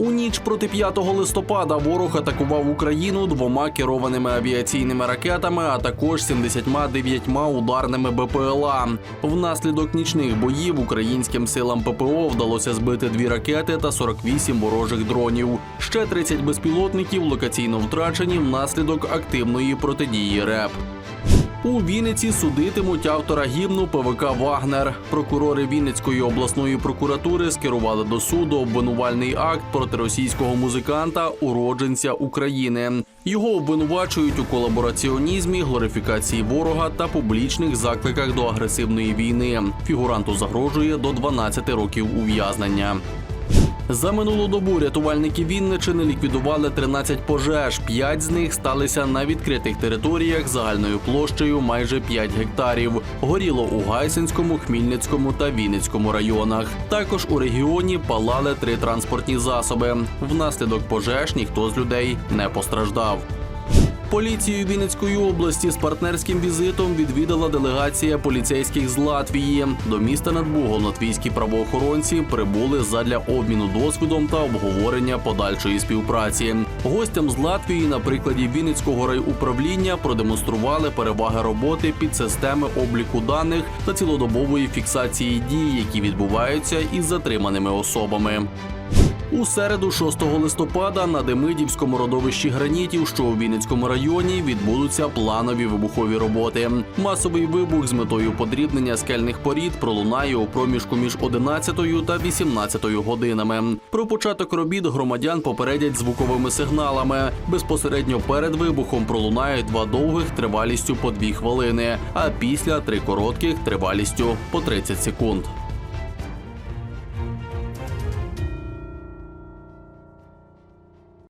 У ніч проти 5 листопада ворог атакував Україну двома керованими авіаційними ракетами, а також 79 ударними БПЛА. Внаслідок нічних боїв українським силам ППО вдалося збити дві ракети та 48 ворожих дронів. Ще 30 безпілотників локаційно втрачені внаслідок активної протидії РЕП. У Вінниці судитимуть автора гімну ПВК Вагнер. Прокурори Вінницької обласної прокуратури скерували до суду обвинувальний акт проти російського музиканта, уродженця України. Його обвинувачують у колабораціонізмі, глорифікації ворога та публічних закликах до агресивної війни. Фігуранту загрожує до 12 років ув'язнення. За минулу добу рятувальники Вінничини ліквідували 13 пожеж. П'ять з них сталися на відкритих територіях загальною площею майже 5 гектарів. Горіло у Гайсинському, Хмільницькому та Вінницькому районах. Також у регіоні палали три транспортні засоби. Внаслідок пожеж ніхто з людей не постраждав. Поліцію Вінницької області з партнерським візитом відвідала делегація поліцейських з Латвії. До міста над Бугом латвійські правоохоронці прибули задля обміну досвідом та обговорення подальшої співпраці. Гостям з Латвії на прикладі Вінницького райуправління продемонстрували переваги роботи під системи обліку даних та цілодобової фіксації дій, які відбуваються із затриманими особами. У середу, 6 листопада, на Демидівському родовищі гранітів, що у Вінницькому районі, відбудуться планові вибухові роботи. Масовий вибух з метою подрібнення скельних порід пролунає у проміжку між 11 та 18 годинами. Про початок робіт громадян попередять звуковими сигналами. Безпосередньо перед вибухом пролунають два довгих тривалістю по 2 хвилини, а після три коротких тривалістю по 30 секунд.